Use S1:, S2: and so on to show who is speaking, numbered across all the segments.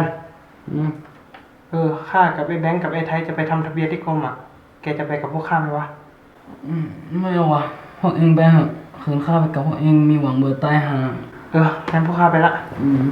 S1: น
S2: อืมเออ
S3: ข้ากับไอ้แบงค์กับไอ้ไทยจะไปทำทะเบียนที่กรมอะ แกจะไปกับพวกข้าไหมวะ
S1: อืมไม่เอาว่ะพวกเองไปเถอะคืนข้าไปกับพวกเองมีหวังเบิดตายหา
S3: เอองั้นพวกข้าไปละ
S1: อืม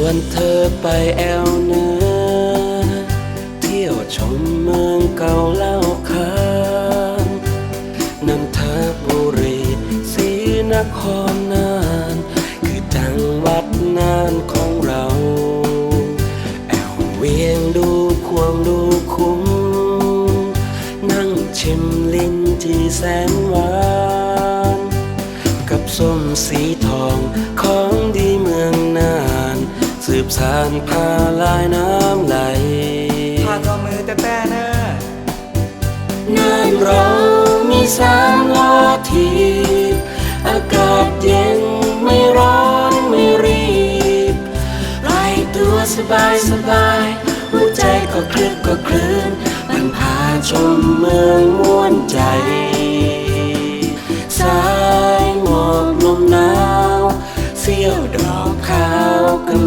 S2: วนเธอไปแอวเนือเที่ยวชมเมืองเก่าเล่าค้างนันทบุรีศรีนครนาน คือจังหวัดนานของเรา แอวเวียงดูควงดูคุ้ม นั่งชิมลิ้นจีแสนหวาน กับส้มสีทองของ สืบสานพาลายน้ำไหล
S4: พาทอมือแต่แต่เนอ
S2: งานเรามีสามลาทีอากาศเย็นไม่ร้อนไม่รีบปล่อยตัวสบายสบายหัวใจก็คลึกก็คลื่นมันพาชมเมืองม่วนใจ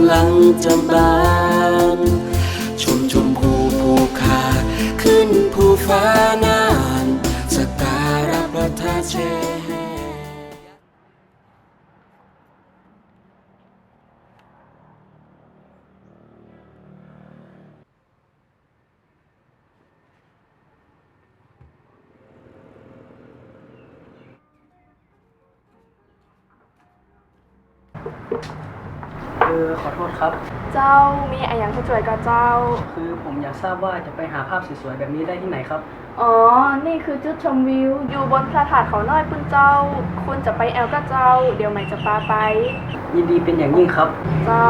S2: ำลังจะบานชมชมพูภูคา ขึ้นภูฟ้านานสการะพระธาตุเชย
S1: เออขอโทษครับ
S5: เจ้ามีอะไรอย่างช่วยกับเจ้า
S1: คือผมอยากทราบว่าจะไปหาภาพสวยๆแบบนี้ได้ที่ไหนครับ
S5: อ๋อ นี่คือจุดชมวิว อยู่บนพระธาตุเขาน้อยปุ้นเจ้า คุณจะไปแอลกับเจ้า เดี๋ยวใหม่จะพาไป
S1: ยินดีเป็นอย่างยิ่งครับ
S5: เจ้า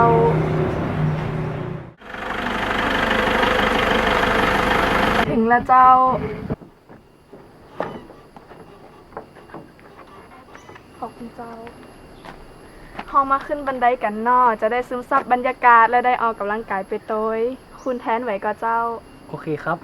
S5: ถึงแล้วเจ้า ขอบคุณเจ้า เฮามาขึ้นบันไดกันเนอจะได้ซึมซับบรรยากาศและได้ออกกำลังกายไปโดยคุณแทนไหวก็เจ้า
S1: โอเคครับ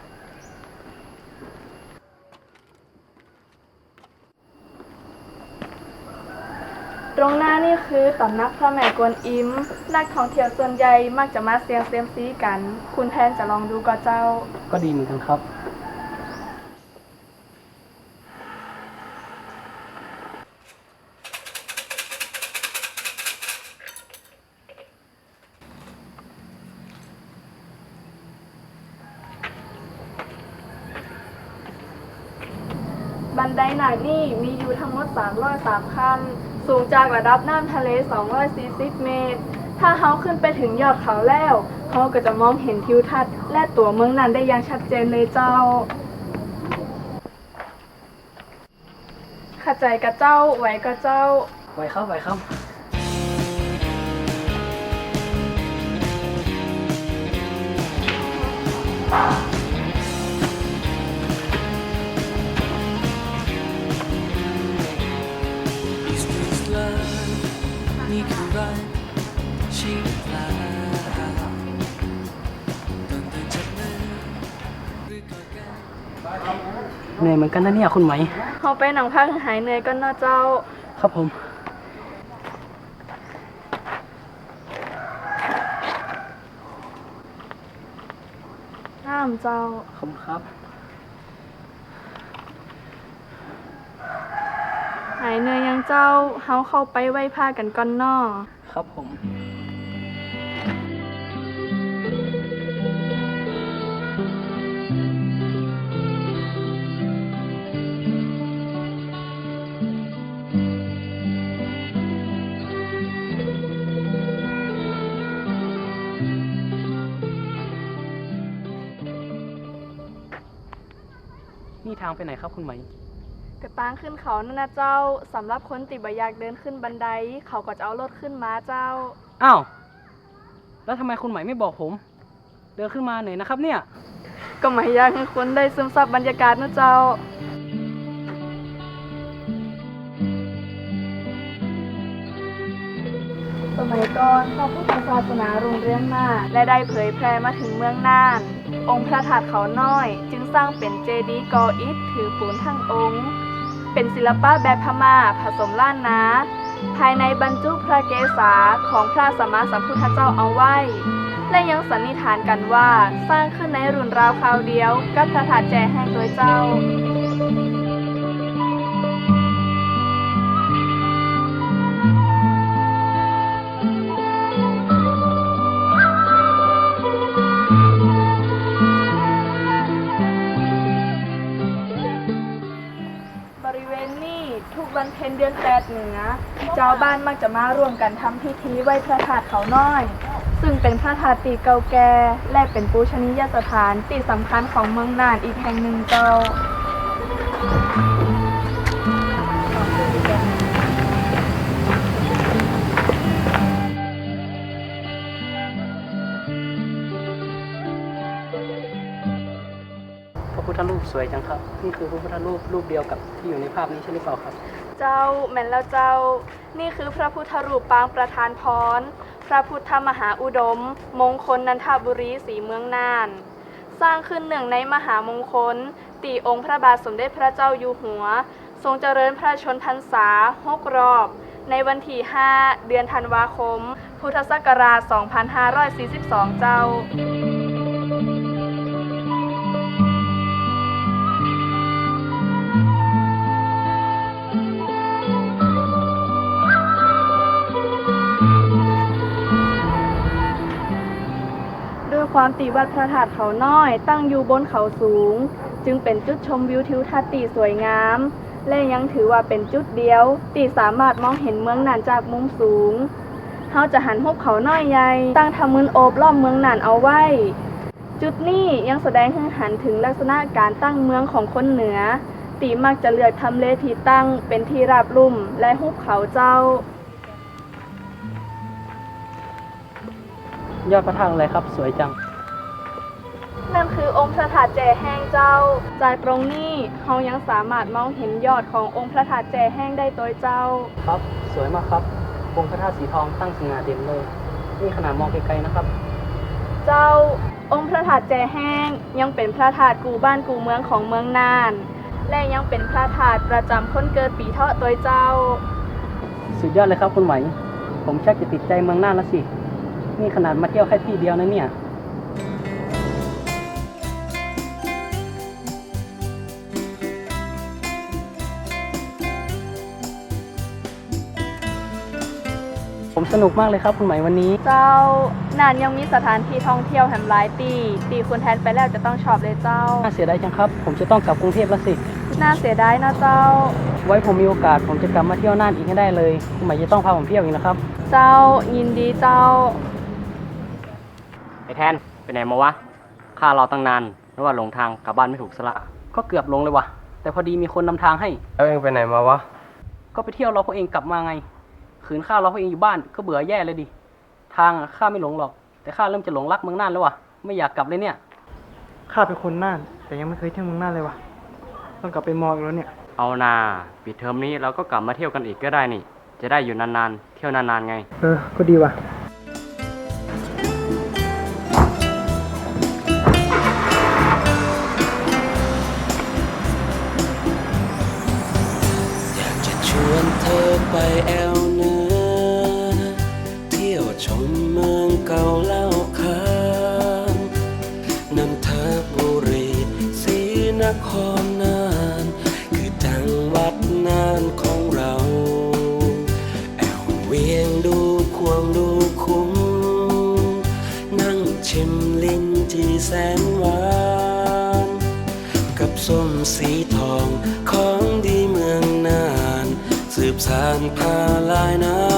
S5: ตรงหน้านี่คือตำนักพระแม่กวนอิมนักท่องเที่ยวส่วนใหญ่มักจะมาเสียงเซยมซีกัน คุณแทนจะลองดูก็เจ้า
S1: ก็ดีเหมือนกันครับ
S5: บันไดหนานี่มีอยู่ทั้งหมด303ขั้น สูงจากระดับน้ำทะเล 240 เมตร ถ้าเฮาขึ้นไปถึงยอดเขาแล้วเขาก็จะมองเห็นทิวทัศน์และตัวเมืองนั้นได้อย่างชัดเจนเลยเจ้าข้าใจกับเจ้าไหวกับเจ้า
S1: ไว้ครับไว้ครับ
S2: นี่
S1: เหนื่อยเหมือนกันนะเนี่ยคุณไหม
S5: เขาไปหนังพักหายเหนื่อยกันเนาะเจ้า
S1: ครับผม
S5: น้ามเจ้า
S1: คครับ
S5: หายเหนื่อยยังเจ้าเฮาเข้าไปไหว้พระกันก่อนนอ
S1: ครับผม นี่ทางไปไหนครับคุณไหม
S5: กระตั้งขึ้นเขานั่นนะเจ้าสำหรับคนติบอยากเดินขึ้นบันได เขาก็จะเอารถขึ้นมาเจ้า
S1: อ้าว แล้วทำไมคุณไหมไม่บอกผม เดินขึ้นมาหน่อยนะครับเนี่ย
S5: ก็ไม่อยากให้คนได้ซึมซับบรรยากาศนะเจ้า สมัยก่อนพระพุทธศาสนารุ่งเรืองมากและได้เผยแพร่มาถึงเมืองน่าน องค์พระธาตุเขาน้อย จึงสร้างเป็นเจดีย์กออิฐถือปูนทั้งองค์ เป็นศิลปะแบบพม่าผสมล้านนา ภายในบรรจุพระเกศาของพระสัมมาสัมพุทธเจ้าเอาไว้ และยังสันนิษฐานกันว่าสร้างขึ้นในรุ่นราวคราวเดียวกับพระธาตุแจแห้งโดยเจ้า แปดเหนือเจ้าบ้านมักจะมาร่วมกันทำพิธีไหว้พระธาตุเขาน้อย ซึ่งเป็นพระธาตุปีเก่าแก่และเป็นปูชนียสถานที่สำคัญของเมืองน่านอีกแห่งหนึ่งเจ้า
S1: สวยจังครับ นี่คือพระพุทธรูปรูปเดียวกับที่อยู่ในภาพนี้ใช่หรือเปล่าครับ
S5: เจ้าแม่นแล้วเจ้า นี่คือพระพุทธรูปปางประธานพร พระพุทธมหาอุดม มงคลนันทบุรีสีเมืองน่าน สร้างขึ้นหนึ่งในมหามงคล ตีองค์พระบาทสมเด็จพระเจ้าอยู่หัว ทรงเจริญพระชนพรรษาหกรอบ ในวันที่ 5 เดือนธันวาคม พุทธศักราช 2542 เจ้า ความตีวัดพระธาตุเขาน้อย ตั้งอยู่บนเขาสูง จึงเป็นจุดชมวิวทิวทัศน์ตีสวยงาม และยังถือว่าเป็นจุดเดียวตีสามารถมองเห็นเมืองน่านจากมุมสูงเขาจะหันหุบเขาน้อยใหญ่ตั้งทำมืนโอบล้อมเมืองน่านเอาไว้ จุดนี้ยังแสดงให้หันถึงลักษณะการตั้งเมืองของคนเหนือ ตีมักจะเลือกทำเลที่ตั้งเป็นที่ราบลุ่มและหุบเขาเจ้า
S1: ยอดพระธาตุอะไรครับ สวยจัง
S5: อองค์พระธาตุแจแห้งเจ้า จากตรงนี้เรายังสามารถมองเห็นยอดขององค์พระธาตุแจแห้งได้โดยเจ้า
S1: ครับ สวยมากครับ องค์พระธาตุสีทองตั้งสง่าเด่นเลย นี่ขนาดมองไกลๆนะครับ
S5: เจ้าองค์พระธาตุแจแห้งยังเป็นพระธาตุกูบ้านกูเมืองของเมืองน่าน และยังเป็นพระธาตุประจำคนเกิดปีเถาะโดยเจ้า
S1: สุดยอดเลยครับคุณไหม ผมชักจะติดใจเมืองน่านแล้วสิ นี่ขนาดมาเที่ยวแค่ที่เดียวนะเนี่ย สนุกมากเลยครับคุณไหมวันนี้
S5: เจ้าน่านยังมีสถานที่ท่องเที่ยวแห่งหลายตีตีคุณแทนไปแล้วจะต้องชอบเลยเจ้า
S1: น่าเสียดายจังครับ ผมจะต้องกลับกรุงเทพแล้วสิ
S5: น่าเสียดายนะเจ้า
S1: ไว้ผมมีโอกาสผมจะกลับมาเที่ยวน่านอีกให้ได้เลย คุณไหมจะต้องพาผมเที่ยวอีกนะครับ
S5: เจ้ายินดีเจ้า
S6: ไอ้แทนไปไหนมาวะข้ารอตั้งนานนึกว่าหลงทางกลับบ้านไม่ถูกสละ
S1: ก็เกือบลงเลยว่ะ แต่พอดีมีคนนำทางให้
S3: แล้วเองไปไหนมาวะ
S1: ก็ไปเที่ยวรอพวกเองกลับมาไง ขืนข้ารอพวกเองอยู่บ้านก็เบื่อแย่เลยดิ ทางอะข้าไม่หลงหรอก แต่ข้าเริ่มจะหลงรักเมืองน่านแล้วว่ะไม่อยากกลับเลยเนี่ย
S3: ข้าเป็นคนน่าน แต่ยังไม่เคยเที่ยวเมืองน่านเลยวะต้องกลับไปมองอีกแล้วเนี่ย
S6: เอานาปิดเทอมนี้เราก็กลับมาเที่ยวกันอีกก็ได้นี่ จะได้อยู่นานๆ เที่ยวนานๆไง
S3: เออ ก็ดีว่ะ
S2: อยากจะชวนเธอไปแอวเหนือเที่ยว ชมเมืองเก่าเล่าค้างน้ำเทบบุรีศรีนครนาน คือจังหวัดนานของเรา แอวเวียงดูควงดูคุ้ม นั่งชิมลิ้นที่แสนหวานกับส้มสีทองของดีเมืองนาน สืบสานพาลายน้ำ